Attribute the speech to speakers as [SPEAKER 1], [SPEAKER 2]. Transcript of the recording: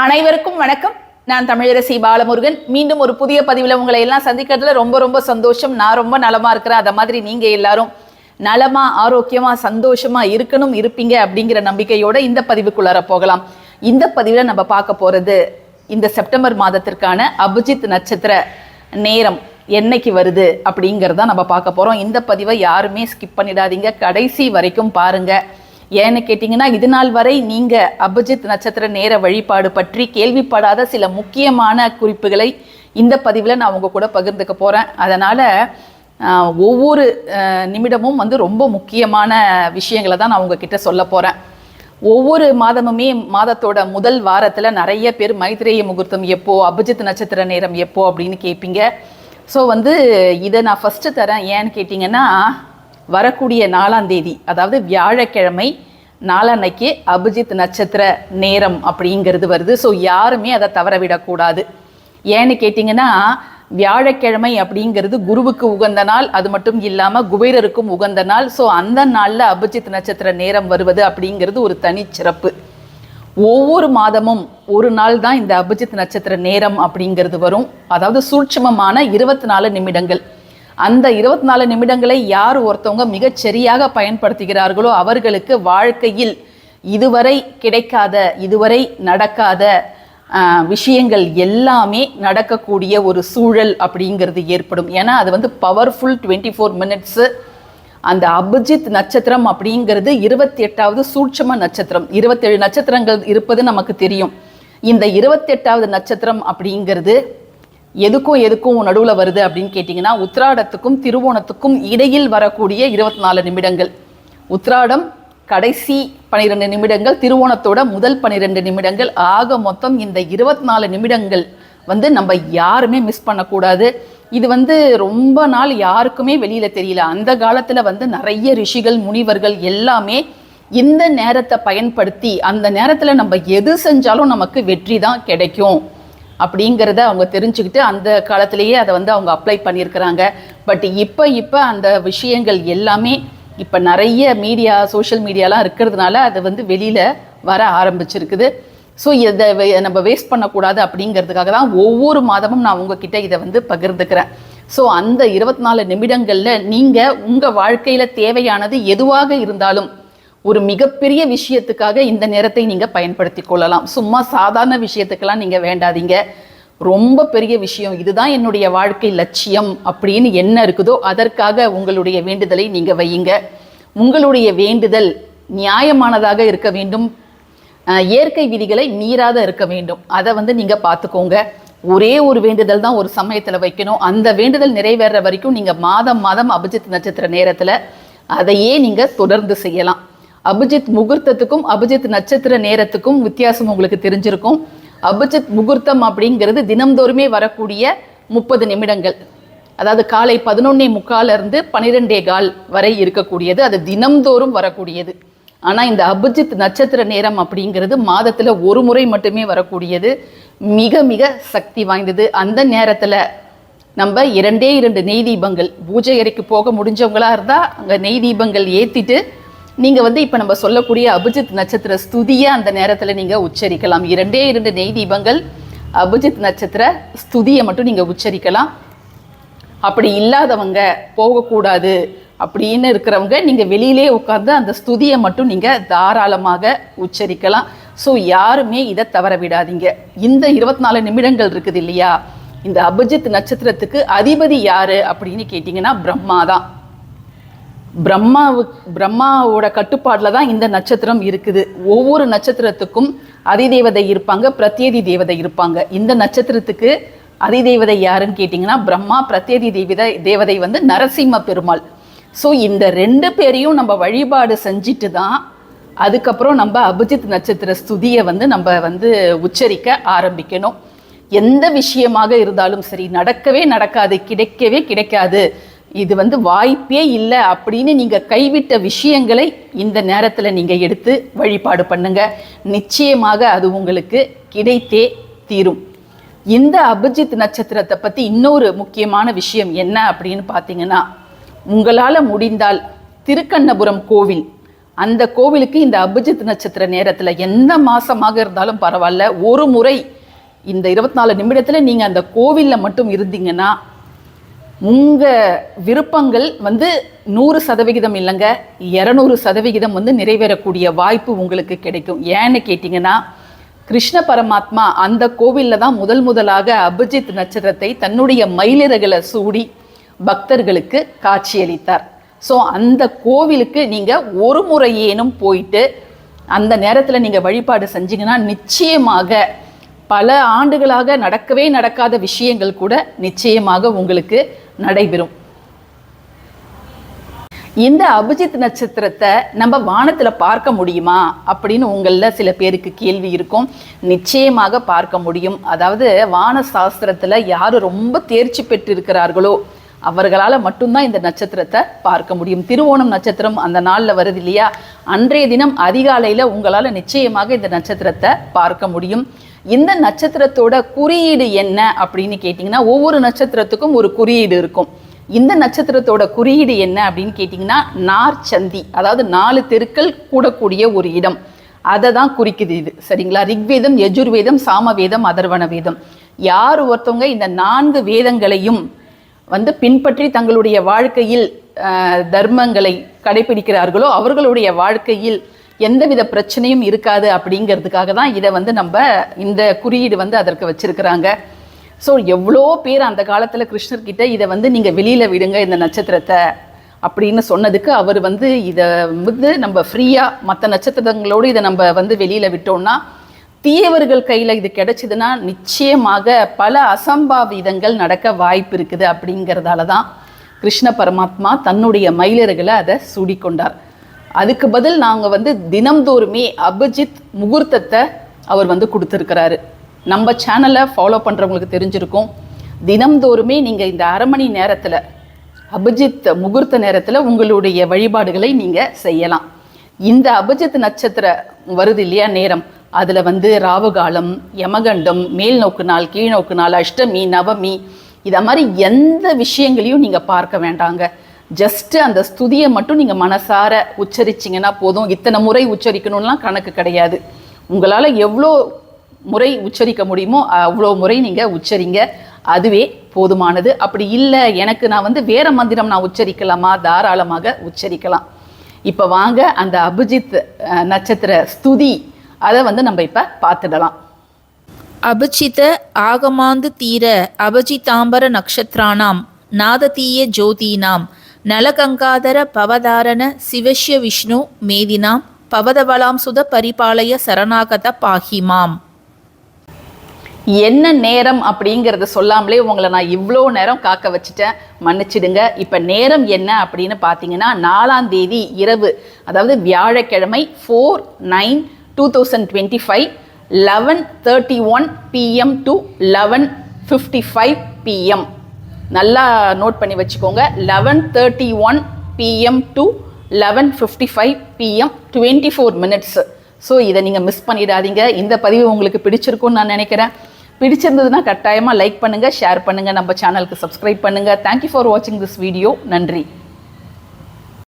[SPEAKER 1] அனைவருக்கும் வணக்கம். நான் தமிழரசி பாலமுருகன். மீண்டும் ஒரு புதிய பதிவில் உங்களை எல்லாம் சந்திக்கிறதுல ரொம்ப ரொம்ப சந்தோஷம். நான் ரொம்ப நலமா இருக்கிறேன். அதை மாதிரி நீங்க எல்லாரும் நலமா ஆரோக்கியமா சந்தோஷமா இருக்கணும் இருப்பீங்க அப்படிங்கிற நம்பிக்கையோட இந்த பதிவுக்குள்ளார போகலாம். இந்த பதிவில் நம்ம பார்க்க போறது இந்த செப்டம்பர் மாதத்திற்கான அபிஜித் நட்சத்திர நேரம் என்னைக்கு வருது அப்படிங்கிறத நம்ம பார்க்க போறோம். இந்த பதிவை யாருமே ஸ்கிப் பண்ணிடாதீங்க. கடைசி வரைக்கும் பாருங்கள் ஏன்னு கேட்டிங்கன்னா இது நாள் வரை நீங்கள் அபிஜித் நட்சத்திர நேர வழிபாடு பற்றி கேள்விப்படாத சில முக்கியமான குறிப்புகளை இந்த பதிவில் நான் உங்கள் கூட பகிர்ந்துக்க போகிறேன் அதனால் ஒவ்வொரு நிமிடமும் வந்து ரொம்ப முக்கியமான விஷயங்களை தான் நான் உங்ககிட்ட சொல்ல போகிறேன் ஒவ்வொரு மாதமுமே மாதத்தோட முதல் வாரத்தில் நிறைய பேர் மைத்ரேய முகூர்த்தம் எப்போ அபிஜித் நட்சத்திர நேரம் எப்போ அப்படின்னு கேட்பீங்க ஸோ வந்து இதை நான் ஃபஸ்ட்டு தரேன். ஏன்னு கேட்டிங்கன்னா வரக்கூடிய நாலாம் தேதி அதாவது வியாழக்கிழமை நாளன்னைக்கு அபிஜித் நட்சத்திர நேரம் அப்படிங்கிறது வருது. ஸோ யாருமே அதை தவற விடக்கூடாது ஏன்னு கேட்டிங்கன்னா வியாழக்கிழமை அப்படிங்கிறது குருவுக்கு உகந்த நாள் அது மட்டும் இல்லாமல் குபேரருக்கும் உகந்த நாள். ஸோ அந்த நாளில் அபிஜித் நட்சத்திர நேரம் வருவது அப்படிங்கிறது ஒரு தனிச்சிறப்பு. ஒவ்வொரு மாதமும் ஒரு நாள் தான் இந்த அபிஜித் நட்சத்திர நேரம் அப்படிங்கிறது வரும். அதாவது சூட்சமமான இருபத்தி நாலு நிமிடங்கள். அந்த இருபத்தி நாலு நிமிடங்களை யார் ஒருத்தவங்க மிகச் சரியாக பயன்படுத்துகிறார்களோ அவர்களுக்கு வாழ்க்கையில் இதுவரை கிடைக்காத இதுவரை நடக்காத விஷயங்கள் எல்லாமே நடக்கக்கூடிய ஒரு சூழல் அப்படிங்கிறது ஏற்படும். ஏன்னா அது வந்து பவர்ஃபுல் டுவெண்ட்டி ஃபோர் மினிட்ஸு அந்த அபிஜித் நட்சத்திரம் அப்படிங்கிறது இருபத்தி எட்டாவது சூட்சம நட்சத்திரம். இருபத்தேழு நட்சத்திரங்கள் இருப்பது நமக்கு தெரியும். இந்த இருபத்தெட்டாவது நட்சத்திரம் அப்படிங்கிறது எதுக்கும் எதுக்கும் நடுவில் வருது அப்படின்னு கேட்டிங்கன்னா உத்ராடத்துக்கும் திருவோணத்துக்கும் இடையில் வரக்கூடிய இருபத்தி நாலு நிமிடங்கள். உத்ராடம் கடைசி பனிரெண்டு நிமிடங்கள் திருவோணத்தோட முதல் பனிரெண்டு நிமிடங்கள். ஆக மொத்தம் இந்த இருபத்தி நாலு நிமிடங்கள் வந்து நம்ம யாருமே மிஸ் பண்ணக்கூடாது. இது வந்து ரொம்ப நாள் யாருக்குமே வெளியில் தெரியல. அந்த காலத்தில் வந்து நிறைய ரிஷிகள் முனிவர்கள் எல்லாமே இந்த நேரத்தை பயன்படுத்தி அந்த நேரத்தில் நம்ம எது செஞ்சாலும் நமக்கு வெற்றி தான் கிடைக்கும். அப்படிங்கிறத அவங்க தெரிஞ்சுக்கிட்டு அந்த காலத்திலேயே அதை வந்து அவங்க அப்ளை பண்ணியிருக்கிறாங்க. பட் இப்போ இப்போ அந்த விஷயங்கள் எல்லாமே இப்போ நிறைய மீடியா சோஷியல் மீடியாலாம் இருக்கிறதுனால அது வந்து வெளியில் வர ஆரம்பிச்சிருக்குது. ஸோ இதை வே- நம்ம வேஸ்ட் பண்ணக்கூடாது அப்படிங்கிறதுக்காக தான் ஒவ்வொரு மாதமும் நான் உங்ககிட்ட இதை வந்து பகிர்ந்துக்கிறேன். ஸோ அந்த இருபத்தி நாலு நிமிடங்களில் நீங்கள் உங்கள் வாழ்க்கையில் தேவையானது எதுவாக இருந்தாலும் ஒரு மிகப்பெரிய விஷயத்துக்காக இந்த நேரத்தை நீங்கள் பயன்படுத்தி கொள்ளலாம். சும்மா சாதாரண விஷயத்துக்கெல்லாம் நீங்கள் வேண்டாதீங்க. ரொம்ப பெரிய விஷயம். இதுதான் என்னுடைய வாழ்க்கை லட்சியம் அப்படின்னு என்ன இருக்குதோ அதற்காக உங்களுடைய வேண்டுதலை நீங்கள் வையுங்க. உங்களுடைய வேண்டுதல் நியாயமானதாக இருக்க வேண்டும். இயற்கை விதிகளை மீறாத இருக்க வேண்டும். அதை வந்து நீங்கள் பார்த்துக்கோங்க. ஒரே ஒரு வேண்டுதல் தான் ஒரு சமயத்தில் வைக்கணும். அந்த வேண்டுதல் நிறைவேற வரைக்கும் நீங்கள் மாதம் மாதம் அபிஜித் நட்சத்திர நேரத்தில் அதையே நீங்கள் தொடர்ந்து செய்யலாம். அபிஜித் முகூர்த்தத்துக்கும் அபிஜித் நட்சத்திர நேரத்துக்கும் வித்தியாசம் உங்களுக்கு தெரிஞ்சிருக்கும். அபிஜித் முகூர்த்தம் அப்படிங்கிறது தினம்தோறுமே வரக்கூடிய முப்பது நிமிடங்கள். அதாவது காலை பதினொன்னே முக்கால இருந்து பனிரெண்டே கால் வரை இருக்கக்கூடியது. அது தினம்தோறும் வரக்கூடியது. ஆனால் இந்த அபிஜித் நட்சத்திர நேரம் அப்படிங்கிறது மாதத்தில் ஒரு முறை மட்டுமே வரக்கூடியது. மிக மிக சக்தி வாய்ந்தது. அந்த நேரத்தில் நம்ம இரண்டே இரண்டு நெய் தீபங்கள் பூஜை அறைக்கு போக முடிஞ்சவங்களா இருந்தால் அங்கே நெய் தீபங்கள் ஏற்றிட்டு நீங்கள் வந்து இப்போ நம்ம சொல்லக்கூடிய அபிஜித் நட்சத்திர ஸ்துதியை அந்த நேரத்தில் நீங்கள் உச்சரிக்கலாம். இரண்டே இரண்டு நெய் தீபங்கள் அபிஜித் நட்சத்திர ஸ்துதியை மட்டும் நீங்கள் உச்சரிக்கலாம். அப்படி இல்லாதவங்க போகக்கூடாது அப்படின்னு இருக்கிறவங்க நீங்கள் வெளியிலே உட்கார்ந்து அந்த ஸ்துதியை மட்டும் நீங்கள் தாராளமாக உச்சரிக்கலாம். ஸோ யாருமே இதை தவற விடாதீங்க. இந்த இருபத்தி நாலு நிமிடங்கள் இருக்குது இல்லையா? இந்த அபிஜித் நட்சத்திரத்துக்கு அதிபதி யாரு அப்படின்னு கேட்டிங்கன்னா பிரம்மா தான் பிரம்மாவு பிரம்மாவோட கட்டுப்பாட்டில் தான் இந்த நட்சத்திரம் இருக்குது. ஒவ்வொரு நட்சத்திரத்துக்கும் அதிதேவதை இருப்பாங்க பிரத்யேதி தேவதை இருப்பாங்க. இந்த நட்சத்திரத்துக்கு அதிதேவதை யாருன்னு கேட்டிங்கன்னா பிரம்மா பிரத்யேதி தேவதை தேவதை வந்து நரசிம்ம பெருமாள். ஸோ இந்த ரெண்டு பேரையும் நம்ம வழிபாடு செஞ்சுட்டு தான் அதுக்கப்புறம் நம்ம அபிஜித் நட்சத்திர ஸ்துதியை வந்து நம்ம வந்து உச்சரிக்க ஆரம்பிக்கணும். எந்த விஷயமாக இருந்தாலும் சரி நடக்கவே நடக்காது கிடைக்கவே கிடைக்காது. இது வந்து வாய்ப்பே இல்லை அப்படின்னு நீங்கள் கைவிட்ட விஷயங்களை இந்த நேரத்தில் நீங்கள் எடுத்து வழிபாடு பண்ணுங்க. நிச்சயமாக அது உங்களுக்கு கிடைத்தே தீரும். இந்த அபிஜித் நட்சத்திரத்தை பற்றி இன்னொரு முக்கியமான விஷயம் என்ன அப்படின்னு பார்த்தீங்கன்னா உங்களால் முடிந்தால் திருக்கண்ணபுரம் கோவில். அந்த கோவிலுக்கு இந்த அபிஜித் நட்சத்திர நேரத்தில் எந்த மாதமாக இருந்தாலும் பரவாயில்ல. ஒரு முறை இந்த இருபத்தி நாலு நிமிடத்தில் நீங்கள் அந்த கோவிலில் மட்டும் இருந்தீங்கன்னா உங்கள் விருப்பங்கள் வந்து நூறு சதவிகிதம் இல்லைங்க இரநூறு சதவிகிதம் வந்து நிறைவேறக்கூடிய வாய்ப்பு உங்களுக்கு கிடைக்கும். ஏன்னு கேட்டிங்கன்னா கிருஷ்ண பரமாத்மா அந்த கோவிலில் தான் முதல் முதலாக அபிஜித் நட்சத்திரத்தை தன்னுடைய மயிலிறகுகளை சூடி பக்தர்களுக்கு காட்சியளித்தார். ஸோ அந்த கோவிலுக்கு நீங்கள் ஒரு முறையேனும் போயிட்டு அந்த நேரத்தில் நீங்கள் வழிபாடு செஞ்சீங்கன்னா நிச்சயமாக பல ஆண்டுகளாக நடக்கவே நடக்காத விஷயங்கள் கூட நிச்சயமாக உங்களுக்கு நடைபெறும். இந்த அபிஜித் நட்சத்திரத்தை நம்ம வானத்தில் பார்க்க முடியுமா? அப்படின்னு உங்களில் சில பேருக்கு கேள்வி இருக்கும். நிச்சயமாக பார்க்க முடியும். அதாவது வான சாஸ்திரத்தில் யார் ரொம்ப தேர்ச்சி பெற்றிருக்கிறார்களோ அவர்களால் மட்டும்தான் இந்த நட்சத்திரத்தை பார்க்க முடியும். திருவோணம் நட்சத்திரம் அந்த நாளில் வருது இல்லையா? அன்றைய தினம் அதிகாலையில் உங்களால் நிச்சயமாக இந்த நட்சத்திரத்தை பார்க்க முடியும். இந்த நட்சத்திரத்தோட குறியீடு என்ன அப்படின்னு கேட்டிங்கன்னா ஒவ்வொரு நட்சத்திரத்துக்கும் ஒரு குறியீடு இருக்கும். இந்த நட்சத்திரத்தோட குறியீடு என்ன அப்படின்னு கேட்டிங்கன்னா நார்ச்சந்தி அதாவது நாலு தெருக்கள் கூடக்கூடிய ஒரு இடம். அதை தான் குறிக்குது இது. சரிங்களா? ரிக்வேதம் யஜுர்வேதம் சாமவேதம் அதர்வண வேதம் யார் ஒருத்தவங்க இந்த நான்கு வேதங்களையும் வந்து பின்பற்றி தங்களுடைய வாழ்க்கையில் தர்மங்களை கடைபிடிக்கிறார்களோ அவர்களுடைய வாழ்க்கையில் எந்தவித பிரச்சனையும் இருக்காது அப்படிங்கிறதுக்காக தான் இதை வந்து நம்ம இந்த குறியீடு வந்து அதற்கு வச்சிருக்கிறாங்க. ஸோ எவ்வளோ பேர் அந்த காலத்தில் கிருஷ்ணர்கிட்ட இதை வந்து நீங்கள் வெளியில் விடுங்க இந்த நட்சத்திரத்தை அப்படின்னு சொன்னதுக்கு அவர் வந்து இதை வந்து நம்ம ஃப்ரீயாக மற்ற நட்சத்திரங்களோடு இதை நம்ம வந்து வெளியில் விட்டோம்னா தீயவர்கள் கையில் இது கிடைச்சதுன்னா நிச்சயமாக பல அசம்பாவிதங்கள் நடக்க வாய்ப்பு இருக்குது அப்படிங்கிறதால தான் கிருஷ்ண பரமாத்மா தன்னுடைய மயிலர்களை அதை சூடிக்கொண்டார். அதுக்கு பதில் நாங்கள் வந்து தினம்தோறுமே அபிஜித் முகூர்த்தத்தை அவர் வந்து கொடுத்துருக்கிறாரு. நம்ம சேனலை ஃபாலோ பண்ணுறவங்களுக்கு தெரிஞ்சிருக்கும். தினம்தோறுமே நீங்கள் இந்த அரை மணி நேரத்தில் அபிஜித் முகூர்த்த நேரத்தில் உங்களுடைய வழிபாடுகளை நீங்கள் செய்யலாம். இந்த அபிஜித் நட்சத்திர வருது இல்லையா நேரம்? அதில் வந்து ராவுகாலம் யமகண்டம் மேல் நோக்கு நாள் கீழ் நோக்கு நாள் அஷ்டமி நவமி இதை மாதிரி எந்த விஷயங்களையும் நீங்கள் பார்க்க வேண்டாங்க. ஜஸ்ட்டு அந்த ஸ்துதியை மட்டும் நீங்கள் மனசார உச்சரிச்சிங்கன்னா போதும். இத்தனை முறை உச்சரிக்கணும்லாம் கணக்கு கிடையாது. உங்களால் எவ்வளோ முறை உச்சரிக்க முடியுமோ அவ்வளோ முறை நீங்கள் உச்சரிங்க. அதுவே போதுமானது. அப்படி இல்லை எனக்கு நான் வந்து வேற மந்திரம் நான் உச்சரிக்கலாமா? தாராளமாக உச்சரிக்கலாம். இப்போ வாங்க அந்த அபிஜித் நட்சத்திர ஸ்துதி அதை வந்து நம்ம இப்போ பார்த்துடலாம்.
[SPEAKER 2] அபிஜித ஆகமாந்து தீர அபிஜிதாம்பர நக்ஷத்ரானாம் நாததீய ஜோதீனாம் நலகங்காதர பவதாரண சிவஷ்ய விஷ்ணு மேதினாம் பவதபலாம் சுத பரிபாலய சரணாகத பாகிமாம்.
[SPEAKER 1] என்ன நேரம் அப்படிங்கிறத சொல்லாமலே உங்களை நான் இவ்வளோ நேரம் காக்க வச்சுட்டேன். மன்னிச்சிடுங்க. இப்போ நேரம் என்ன அப்படின்னு பார்த்தீங்கன்னா நாலாம் தேதி இரவு அதாவது வியாழக்கிழமை four nine two thousand twenty five eleven thirty one PM to eleven fifty five PM நல்லா நோட் பண்ணி வச்சுக்கோங்க. Eleven thirty one PM to eleven fifty five PM twenty four minutes so இதை நீங்கள் மிஸ் பண்ணிடாதீங்க. இந்த பதிவு உங்களுக்கு பிடிச்சிருக்கும்னு நான் நினைக்கிறேன். பிடிச்சிருந்ததுன்னா கட்டாயமாக லைக் பண்ணுங்கள் ஷேர் பண்ணுங்கள் நம்ம சேனலுக்கு சப்ஸ்கிரைப் பண்ணுங்கள் தேங்க்யூ ஃபார் வாட்சிங் திஸ் வீடியோ நன்றி.